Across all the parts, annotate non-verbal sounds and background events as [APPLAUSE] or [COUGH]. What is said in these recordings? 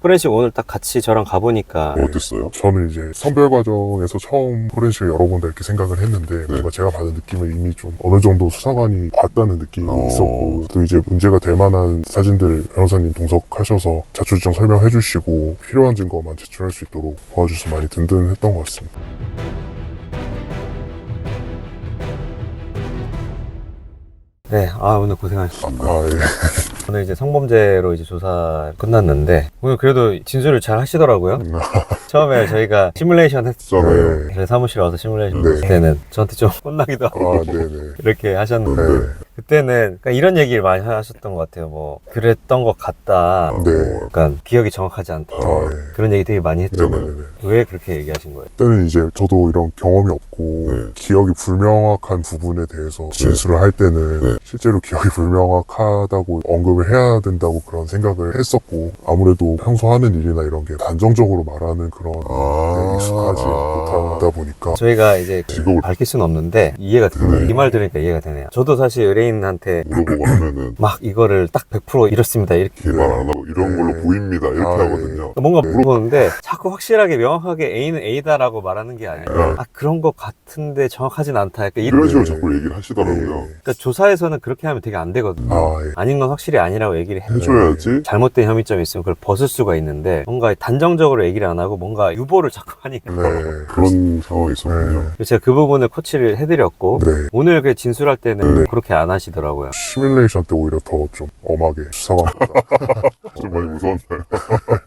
포렌식 오늘 딱 같이 저랑 가보니까 어땠어요? 저는 이제 선별 과정에서 처음 포렌식을 열어본다 이렇게 생각을 했는데 뭔가 제가 받은 느낌은 이미 좀 어느 정도 수사관이 봤다는 느낌이 어. 있었고 또 이제 문제가 될 만한 사진들 변호사님 동석하셔서 자초지종 설명해 주시고 필요한 증거만 제출할 수 있도록 도와주셔서 많이 든든했던 것 같습니다. 네, 아 오늘 고생하셨습니다. 아, 예. [LAUGHS] 오늘 이제 성범죄로 이제 조사 끝났는데 오늘 그래도 진술을 잘 하시더라고요. [LAUGHS] 처음에 저희가 시뮬레이션 했잖아요. 네. 저희 사무실 와서 시뮬레이션 네. 했을 때는 저한테 좀 [LAUGHS] 혼나기도 하고 아, 네네. 이렇게 하셨는데 네. 그때는 그러니까 이런 얘기를 많이 하셨던 것 같아요. 뭐 그랬던 것 같다. 네. 약간 기억이 정확하지 않다. 아, 예. 그런 얘기 되게 많이. 네네네. 왜 그렇게 얘기하신 거예요? 그때는 이제 저도 이런 경험이 없고 네. 기억이 불명확한 부분에 대해서 진술을 할 때는 네. 실제로 기억이 불명확하다고 언급을 해야 된다고 그런 생각을 했었고 아무래도 평소 하는 일이나 이런 게 단정적으로 말하는 그런 아. 데 익숙하지 아. 못하다 보니까 저희가 이제 직업을 밝힐 수는 없는데 이해가 되네요. 네. 이 말 들으니까 이해가 되네요. 저도 사실 의뢰인한테 물어보고 하면은 막 이거를 딱 100% 이렇습니다 이렇게 말안 하고 이런 걸로 네. 보입니다 이렇게 아, 하거든요. 뭔가 네. 물어보는데 자꾸 확실하게 명확하게 A는 A다라고 말하는 게 아니라 네. 아 그런 것 같은데 정확하진 않다. 약간 이런 이런 식으로 네. 자꾸 얘기를 하시더라고요. 네. 그러니까 조사에서는 그렇게 하면 되게 안 되거든요. 아, 예. 아닌 건 확실히 아니라고 얘기를 해. 해줘야지. 잘못된 혐의점이 있으면 그걸 벗을 수가 있는데 뭔가 단정적으로 얘기를 안 하고 뭔가 유보를 자꾸 [LAUGHS] 하니까 네. 그런 상황이 있었군요. 네. 제가 그 부분을 코치를 해드렸고 네. 오늘 그 진술할 때는 네. 그렇게 안 하시더라고요. 시뮬레이션 때 오히려 더 좀 엄하게 [LAUGHS] 수사관 [LAUGHS] 좀 많이 무서웠나요?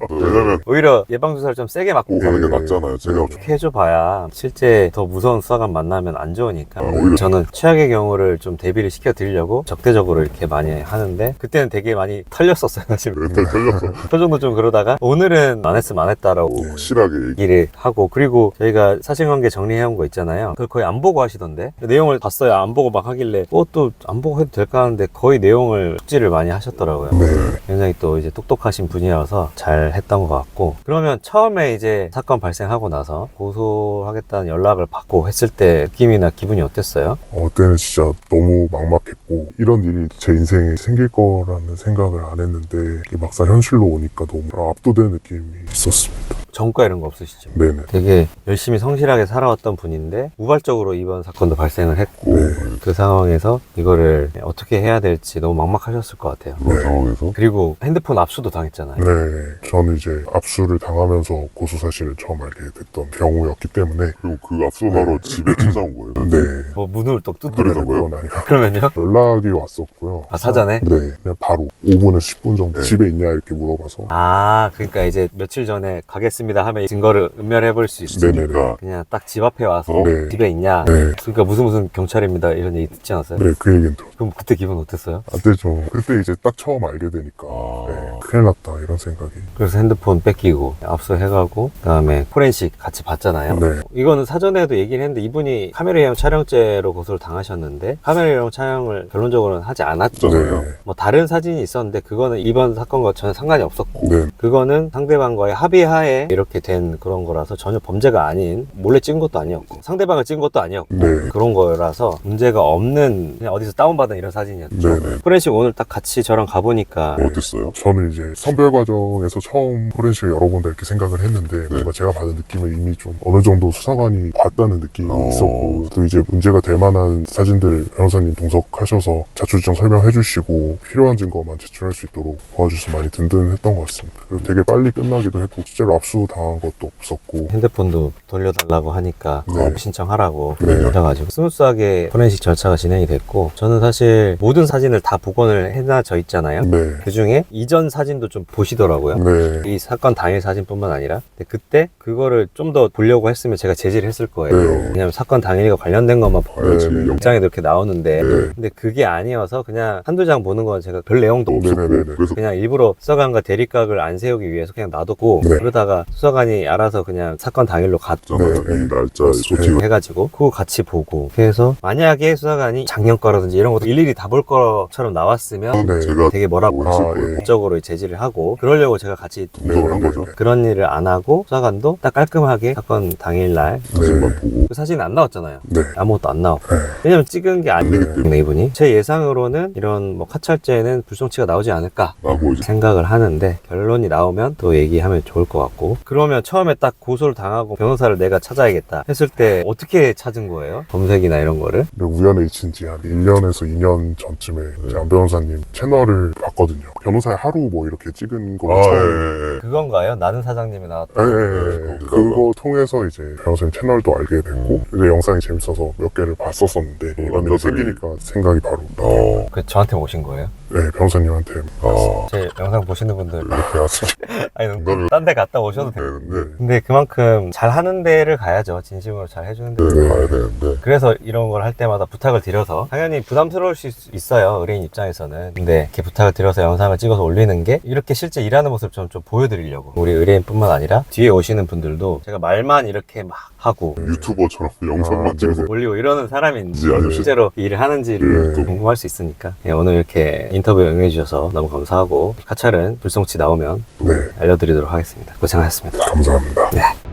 왜냐면 오히려 예방주사를 좀 세게 맞고 보고 가는 게 네. 낫잖아요. 제가 어떻게 해줘봐야 실제 더 무서운 수사관 만나면 안 좋으니까 아, 오히려- 저는 최악의 경우를 좀 대비를 시켜드리려고 적대적으로 이렇게 많이 하는데 그때는 되게 많이 털렸었어요 사실 멘탈 걸려서 표정도 좀 그러다가 오늘은 안 했으면 안 했다라고 확실하게 얘기. 얘기를 하고 그리고 저희가 사실관계 정리해온 거 있잖아요 그걸 거의 안 보고 하시던데 내용을 봤어요 안 보고 막 하길래 어 또 안 보고 해도 될까 하는데 거의 내용을 숙지를 많이 하셨더라고요 네. 굉장히 또 이제 똑똑하신 분이라서 잘 했던 것 같고 그러면 처음에 이제 사건 발생하고 나서 고소하겠다는 연락을 받고 했을 때 느낌이나 기분이 어땠어요? 어, 그때는 진짜 너무 막막했고 이런 일이 제 인생에 생길 거라는 생각을 안 했는데 이게 막상 현실로 오니까 너무 압도된 느낌이 있었습니다. 전과 이런 거 없으시죠? 네네. 되게 열심히 성실하게 살아왔던 분인데 우발적으로 이번 사건도 발생을 했고 네. 그 상황에서 이거를 어떻게 해야 될지 너무 막막하셨을 것 같아요. 그런 네. 상황에서 그리고 핸드폰 압수도 당했잖아요. 네, 저는 이제 압수를 당하면서 고소 사실을 처음 알게 됐던 경우였기 때문에 그리고 그 앞서 바로 집에 찾아온 거예요. 네, 뭐 문을 또. 그래서 뭐요? 그건 아니라 그러면요? 연락이 왔었고요. 아 사전에? 네, 그냥 바로 5분에서 10분 정도 네. 집에 있냐 이렇게 물어봐서 아 그러니까 이제 며칠 전에 가겠습니다 하면 증거를 은멸해 볼 수 있으니까 네네네. 그냥 딱 집 앞에 와서 네. 집에 있냐? 네, 그러니까 무슨 무슨 경찰입니다 이런 얘기 듣지 않았어요? 네, 그 얘기는 들어. 그럼 그때 기분 어땠어요? 그때 좀 그때 이제 딱 처음 알게 되니까 아. 네, 큰일 났다 이런 생각이. 그래서 핸드폰 뺏기고 압수해가고 그 다음에 포렌식 같이 봤잖아요. 네. 이거는 사전에도 얘기를 했는데 이분이 카메라형 촬영죄로 고소를 당하셨는데 카메라형 촬영을 결론적으로는 하지 않았잖아요. 네. 뭐 다른 사진이 있었는데 그거는 이번 사건과 전혀 상관이 없었고 네, 그거는 상대방과의 합의하에 이렇게 된 그런 거라서 전혀 범죄가 아닌 몰래 찍은 것도 아니었고 상대방을 찍은 것도 아니었고 네. 그런 거라서 문제가 없는 그냥 어디서 다운받은 이런 사진이었죠. 네, 네. 포렌식 오늘 딱 같이 저랑 가보니까 어땠어요? 저는 이제 선별 과정에서 처음 포렌식을 열어본다 이렇게 생각을 했는데 네. 뭔가 제가 받은 느낌은 이미 좀 어느 정도 수사관이 봤다는 느낌이 어. 있었고 또 이제 문제가 될 만한 사진들 변호사님 동석하셔서 자초지종 설명해 주시고 필요한 증거만 제출할 수 있도록 도와주셔서 많이 든든했던 것 같습니다. 그리고 되게 빨리 끝나기도 했고 실제로 압수 당한 것도 없었고 핸드폰도 돌려달라고 하니까 네. 업 신청하라고 네. 그래가지고 스무스하게 포렌식 절차가 진행이 됐고 저는 사실 모든 사진을 다 복원을 해놔져 있잖아요. 네. 그 중에 이전 사진도 좀 보시더라고요. 네. 이 사건 당일 사진뿐만 아니라 그때 그거를 좀 더 보려고 했으면 제가 제지를 했을 거예요. 네. 왜냐면 사건 당일과 관련된 것만 봐야지. 네, 네. 영장에도 이렇게 나오는데 네. 근데 그게 아니어서 그냥 한두 장 보는 건 제가 별 내용도 없었고 네 네네. 그래서 그냥 일부러 수사관과 대립각을 안 세우기 위해서 그냥 놔뒀고 네. 그러다가 수사관이 알아서 그냥 사건 당일로 갔죠. 잖아 네, 네. 이 날짜 소팅 해가지고 그거 같이 보고 그래서 만약에 수사관이 작년 거라든지 이런 것도 일일이 다볼 것처럼 나왔으면 네. 제가 되게 뭐라고 했을 아, 거예요. 예. 법적으로 제지를 하고 그러려고 제가 같이 동석을 한 네, 거죠. 네. 그런 일을 안 하고 수사관도 딱 깔끔하게 사건 당일날 사진만 보고 그 사진 안 나왔잖아요. 네. 아무것도 안 나왔고 네. 왜냐면 찍은 게 아니기 아니기 때문에 이분이 제 예상으로는 이런 뭐 카찰죄는 불송치가 나오지 않을까 라고 이제 생각을 하는데 결론이 나오면 또 얘기하면 좋을 것 같고 그러면 처음에 딱 고소를 당하고 변호사를 내가 찾아야겠다 했을 때 어떻게 찾은 거예요? 검색이나 이런 거를? 근데 우연의 일치인지 한 1년에서 2년 전쯤에 이제 안 변호사님 채널을 봤거든요. 변호사의 하루 뭐 이렇게 찍은 거 아, 처음. 예, 예. 그건가요? 나는 사장님이 나왔다. 예, 예, 예. 네, 그거 통해서 이제 변호사님 채널도 알게 됐고 이제 영상이 재밌어서 몇 개를 봤었었는데 이런 일이. 생기니까 생각이 바로 어, 그 저한테 오신 거예요? 네 변호사님한테 아, 제 영상 보시는 분들 이렇게 왔습니다. [LAUGHS] 아니. 딴 데 갔다 오셔도 돼요. 되는데, 근데 그만큼 잘 하는 데를 가야죠. 진심으로 잘 해주는 데. 네, 가야 되는데, 그래서 이런 걸 할 때마다 부탁을 드려서 당연히 부담스러울 수 있- 있어요 의뢰인 입장에서는 근데 이렇게 부탁을 드려서 영상을 찍어서 올리는 게 이렇게 실제 일하는 모습 좀, 좀 보여드리려고 우리 의뢰인뿐만 아니라 뒤에 오시는 분들도 제가 말만 이렇게 막 하고 유튜버처럼 영상만 아, 찍어서. 올리고 이러는 사람인지 아저씨. 실제로 일을 하는지를 네. 또 궁금할 수 있으니까 예, 오늘 이렇게 인터뷰 응해주셔서 너무 감사하고 카찰은 불송치 나오면 네 알려드리도록 하겠습니다 고생하셨습니다 감사합니다. 네.